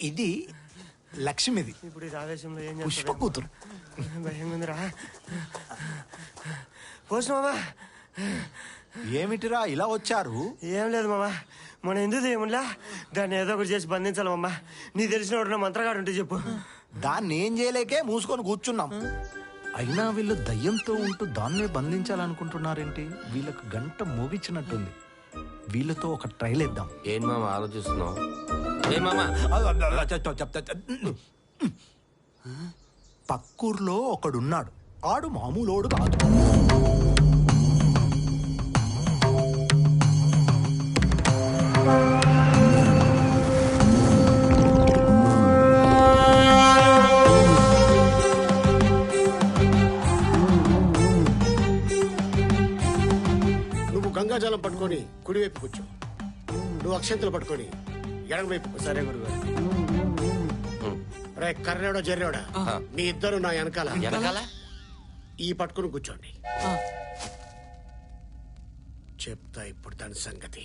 ఇది లక్ష్మిది. ఇప్పుడు ఈ ఆవేశంలో ఏం పుష్ప చేస్తావు కూతురు. భయంగా ఉందిరా. పోసు మామా. ఏమిటిరా ఇలా వచ్చారు? ఏం లేదు మామా. మన ఎందుకు ఏములా దాన్ని ఏదో ఒకటి చేసి బంధించాలి మామా. నీ తెలిసిన వాడు మంత్రగాడు ఉంటే చెప్పు. దాన్ని ఏం చేయలేకే మూసుకొని కూర్చున్నాం. అయినా వీళ్ళు దయ్యంతో ఉంటూ దాన్నే బంధించాలనుకుంటున్నారేంటి? వీళ్ళకి గంట మోగించినట్టుంది వీళ్ళతో ఒక ట్రైల్ ఇద్దాం ఏం మామ ఆలోచిస్తున్నావు? ఏ మామ పక్కూర్లో ఒకడున్నాడు. ఆడు మామూలోడు కాదు. నువ్వు గంగాజలం పట్టుకొని కుడివైపు కూర్చో. నువ్వు అక్షంతలు పట్టుకొని ఎడమవైపు కూర్చో సరే గురుగారు రే కర్రేడో జర్రేడా మీ ఇద్దరు నా వెనకాల. వెనకాల? ఈ పట్టుకుని కూర్చోండి. చెప్తా ఇప్పుడు దాని సంగతి.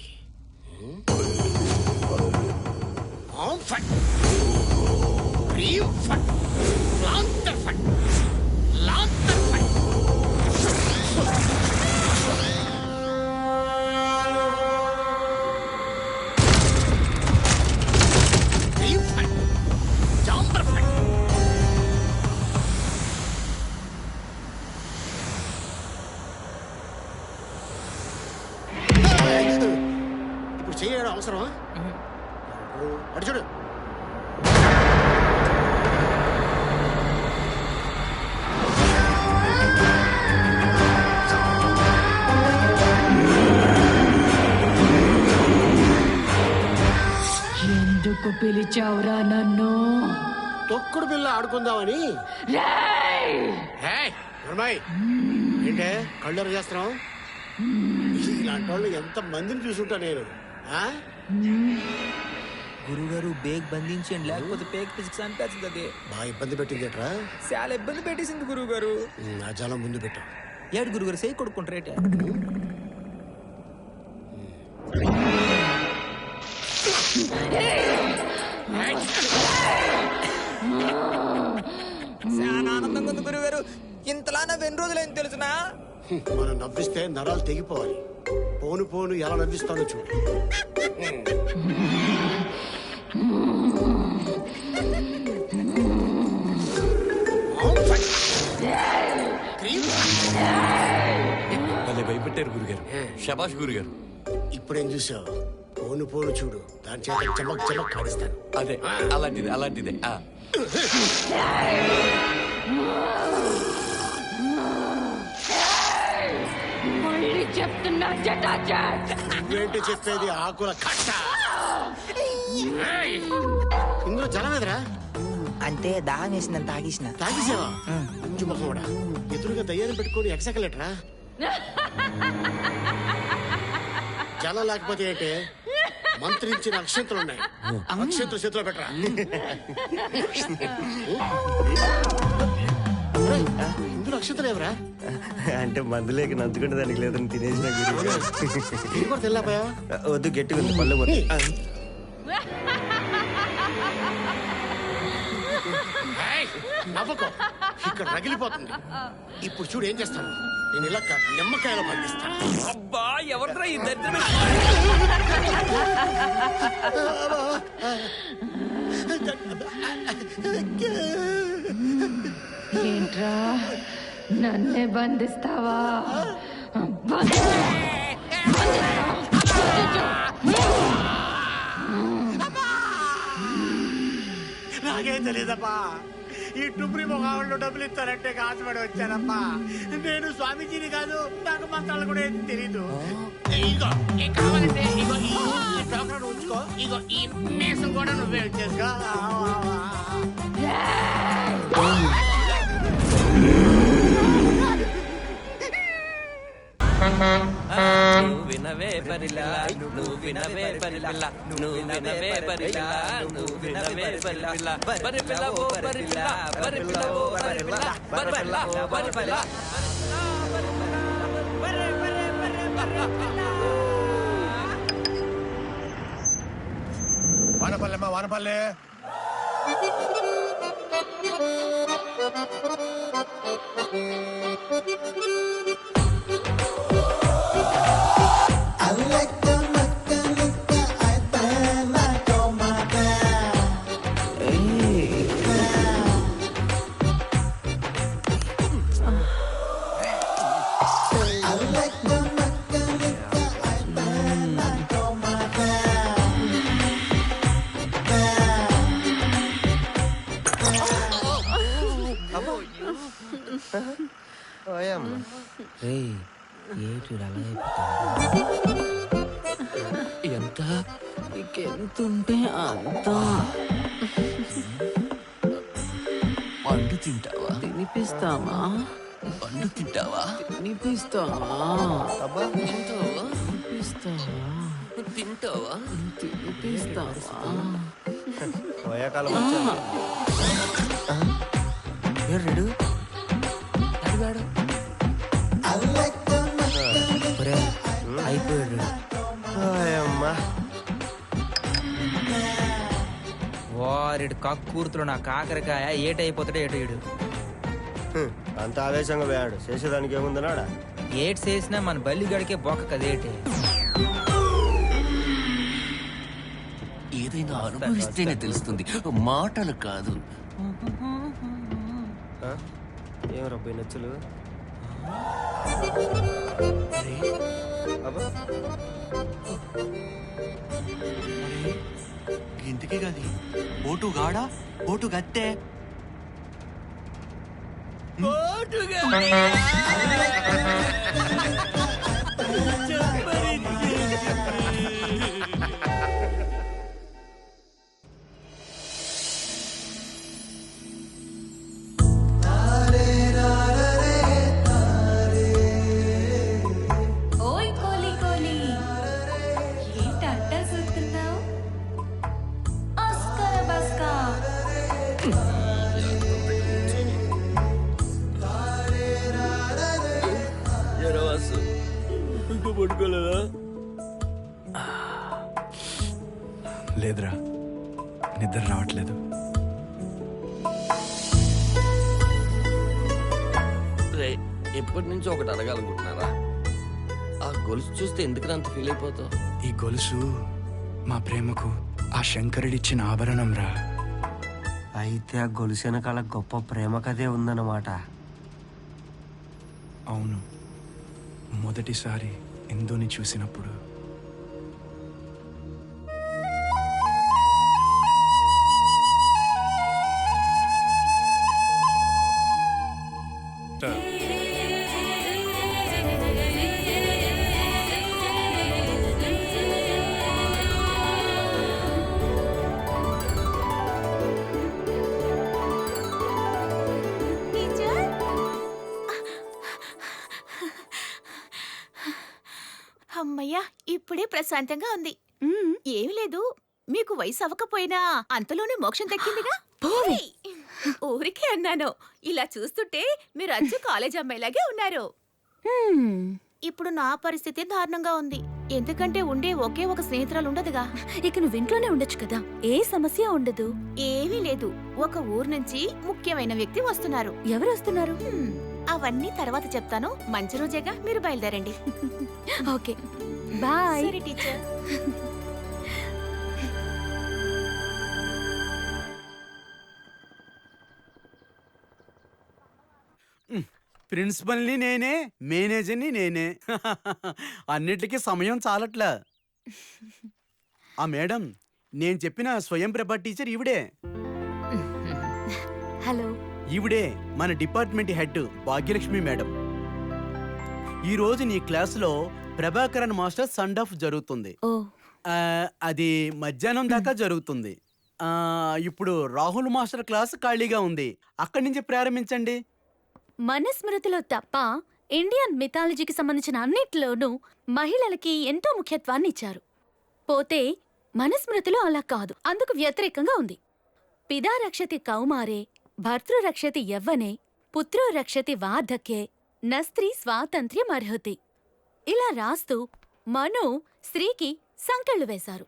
ఆం ఫట్. ఫట్. లాంతర్ ఫట్. లాంతర్ ఫట్. పిలిచావురా నన్ను. తొక్కుడు పిల్ల ఆడుకుందామని. ఏంటే కళ్ళెర చేస్తున్నావు? ఇలాంటి వాళ్ళు ఎంత మందిని చూసుంటా నేను ఆ? గురుగారు బేగ్ బంధించండి లేకపోతే పేక్ పిసిక్స్ అనిపించింది అది బాగా ఇబ్బంది పెట్టిందేట్రా? చాలా ఇబ్బంది పెట్టేసింది గురుగారు. నా జలం ముందు పెట్టు. ఏడు గురుగారు చేయి కొడుకుంటారేట చాలా ఆనందంగా ఉంది గురుగారు ఇంతలా నవ్వు ఎన్ని రోజులైంది తెలుసునా? మనం నవ్విస్తే నరాలు తెగిపోవాలి. పోను పోను ఎలా నవ్విస్తానో చూడు. భలే భయపెట్టారు గురుగారు. శబాష్ గురుగారు. ఇప్పుడేం చూసావు? పోను పోను చూడు. దాని చేత చమక్ చమక్ ఆడిస్తాను అదే అలాంటిదే అలాంటిదే ఆ. మళ్ళీ చెప్తున్నా జటాజట్. నువ్వేంటి చెప్పేది? ఆకుల కట్ట. ఏయ్! ఇందులో జలం ఎదురా అంటే దాహం వేసిందని తాగేసిన. తాగేసావా? మంచి మొహమడా ఎదురుగా దయ్యాన్ని పెట్టుకొని ఎక్సకలేట్రా జలం లేకపోతే ఏంటి? మంత్రించిన అక్షంతలు ఉన్నాయి. అక్షంతలు చేతిలో పెట్టరా? ఇందులో అక్షంతలు ఎవరా? అంటే మందులేకి నంచుకుంటే దానికి లేదని తినేసిన గురువు ఇది కూడా తెల్లాపోయా? వద్దు గట్టిగా ఉంది పళ్ళు. నవ్వకో. ఇక్కడ రగిలిపోతుంది. ఇప్పుడు చూడు ఏం చేస్తాను? నేను ఇలా కాదు, నిమ్మకాయలు పండిస్తాను. అబ్బా ఎవరిరా ఈ దరిద్రమే ఏంట్రా? నన్నే బంధిస్తావా. నాకేం తెలియదప్పా ఈ టుబ్రి మొగాళ్ళు డబ్బులు ఇస్తారంటే కాసుపడి వచ్చానప్పా నేను స్వామీజీని కాదు నాకు మంత్రాలు కూడా ఏం తెలీదు. ఇగో కావాలంటే ఇగో ఈ ఉంచుకో. ఇగో ఈ మీసం కూడా నువ్వే వచ్చేసుకో. పరిలా నువ్వు వినవే పరిపిల్ల నువ్వు వినవే పరిలా నువ్వు వినవే పరిపిల్ల పరిపిల్ల ఓ పరిపిల్ల పరిపిల్ల ఓ పరిపిల్ల పరిపిల్ల ఓ పరిపిల్ల వానపల్లెమ్మా వానపల్లె ఓయమ్మ ఏటి అలా ఎంత? నీకెంతుంటే అంత. పండు తింటావా? తినిపిస్తావా పండు తింటావా? తినిపిస్తావా తింటావా? తినిపిస్తావా తింటావా? తినిపిస్తావా పోయాకాలం వచ్చా వారిడు కక్కూర్తులు నా కాకరకాయ ఏటైపోతాడు ఏటో ఏడు అంత ఆవేశంగా పోయాడు. చేసేదానికి ఏముందన్నాడా? ఏటి చేసినా మన బల్లి గడికే బొక్క కదేటి ఏదైనా అనుభవిస్తేనే తెలుస్తుంది. మాటలు కాదు? ఏం రబ్బీ నచ్చులు? అబ్బా. ఇంటికి గది ఓటు గాడా? ఓటు గత్తే? ఓయ్ ఎప్పటి నుంచి ఒకటి అడగాలనుకుంటున్నారా? ఆ గొలుసు చూస్తే ఎందుకు అంత ఫీల్ అయిపోతావు? ఈ గొలుసు మా ప్రేమకు ఆ శంకరుడిచ్చిన ఆభరణం రా అయితే ఆ గొలుసు వెనకాల గొప్ప ప్రేమ కథే ఉందన్నమాట. అవును. మొదటిసారి ఇందుని చూసినప్పుడు అమ్మయ్యా ఇప్పుడే ప్రశాంతంగా ఉంది. ఏమి లేదు మీకు వయసు అవ్వకపోయినా అంతలోనే మోక్షం ఏయ్! ఊరికే అన్నాను. ఇలా చూస్తుంటే మీరు అచ్చు కాలేజ్ అమ్మాయిలాగే ఉన్నారు. ఇప్పుడు నా పరిస్థితి దారుణంగా ఉంది. ఎందుకంటే ఉండే ఒకే ఒక స్నేహితురాలు ఉండదుగా. ఇక నువ్వు ఇంట్లోనే ఉండొచ్చు కదా. ఏ సమస్య ఉండదు. ఏమీ లేదు. ఒక ఊరు నుంచి ముఖ్యమైన వ్యక్తి వస్తున్నారు. ఎవరు వస్తున్నారు? అవన్నీ తర్వాత చెప్తాను. మంచి రోజేగా మీరు బయలుదేరండి. ఓకే. బాయ్ టీచర్ ప్రిన్సిపల్ని నేనే మేనేజర్ని నేనే. అన్నిటికీ సమయం చాలట్లా. ఆ మేడం నేను చెప్పిన స్వయం ప్రభా టీచర్ ఈవిడే. హలో. ఈవిడే మన డిపార్ట్మెంట్ హెడ్ భాగ్యలక్ష్మి మేడం. ఈ రోజు నీ క్లాసులో ప్రభాకరన్ మాస్టర్ సండ్ ఆఫ్ జరుగుతుంది. ఓ. ఆ, అది మధ్యాహ్నం దాకా జరుగుతుంది. ఆ, ఇప్పుడు రాహుల్ మాస్టర్ క్లాస్ ఖాళీగా ఉంది. అక్కడి నుంచి ప్రారంభించండి. మనుస్మృతిలో తప్ప ఇండియన్ మిథాలజీకి సంబంధించిన అన్నిట్లోనూ మహిళలకి ఎంతో ముఖ్యత్వాన్ని ఇచ్చారు. పోతే మనుస్మృతిలో అలా కాదు అందుకు వ్యతిరేకంగా ఉంది. పిదా రక్షతి కౌమారే భర్తృ రక్షతి యవ్వనే పుత్రో రక్షతి వార్ధక్యే నస్త్రీ స్వాతంత్ర్యం అర్హతి. ఇలా రాస్తూ మను స్త్రీకి సంకెళ్ళు వేశారు.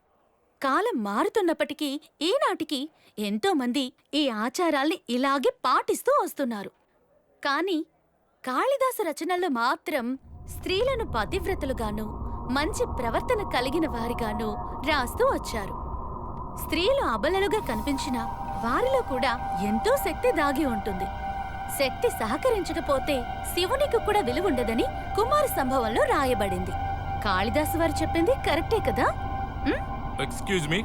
కాలం మారుతున్నప్పటికీ ఈనాటికి ఎంతోమంది ఈ ఆచారాల్ని ఇలాగే పాటిస్తూ వస్తున్నారు. కానీ కాళిదాసు రచనల్లో మాత్రం స్త్రీలను పతివ్రతలుగాను మంచి ప్రవర్తన కలిగిన వారిగాను రాస్తూ వచ్చారు. స్త్రీలు అబలలుగా కనిపించినా వారిలో కూడా ఎంతో శక్తి దాగి ఉంటుంది. శక్తి సహకరించకపోతే శివునికి కూడా విలువుండదని కుమార సంభవంలో రాయబడింది. కాళిదాసు వారు చెప్పింది కరెక్టే కదా? Excuse me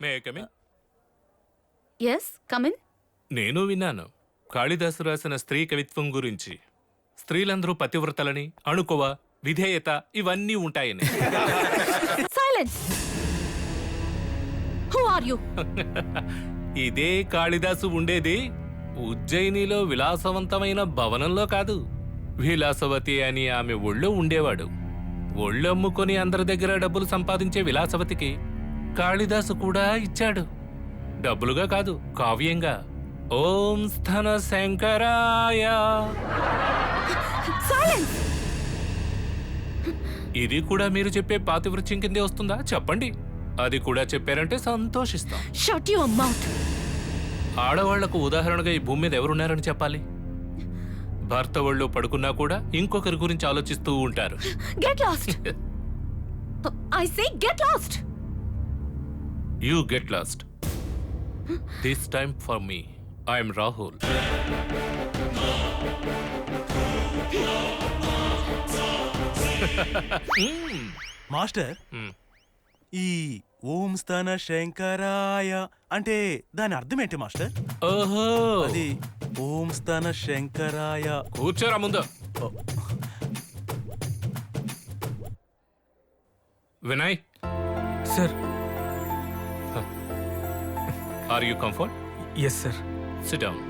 may come in yes come in నేను విన్నాను. కాళిదాసు రాసిన స్త్రీ కవిత్వం గురించి. స్త్రీలందరూ పతివ్రతలని అణుకువ విధేయత ఇవన్నీ ఉంటాయని. సైలెన్స్ హూ ఆర్ యు ఇదే కాళిదాసు ఉండేది. ఉజ్జయినిలో విలాసవంతమైన భవనంలో కాదు. విలాసవతి అని ఆమె ఒళ్ళో ఉండేవాడు. ఒళ్ళమ్ముకొని అందరి దగ్గర డబ్బులు సంపాదించే విలాసవతికి కాళిదాసు కూడా ఇచ్చాడు. డబ్బులుగా కాదు కావ్యంగా. ఓం స్థన శంకరాయ. ఇది కూడా మీరు చెప్పే పాతివృత్యం కిందే వస్తుందా? చెప్పండి. అది కూడా చెప్పారంటే సంతోషిస్తాం. షట్ యువర్ మౌత్ ఆడవాళ్ళకు ఉదాహరణగా ఈ భూమి మీద ఎవరున్నారని చెప్పాలి? భర్త ఒళ్ళు పడుకున్నా కూడా ఇంకొకరి గురించి ఆలోచిస్తూ ఉంటారు. Get lost I say get lost you get lost this time for me I'm Rahul master. ఈ ఓం స్థాన శంకరాయ. అంటే దాని అర్థం ఏంటి మాస్టర్? ఓహో. అది ఓం స్థాన శంకరాయ. కూర్చోరా ముందు. Vinay. Sir. Are you comfort yes sir sit down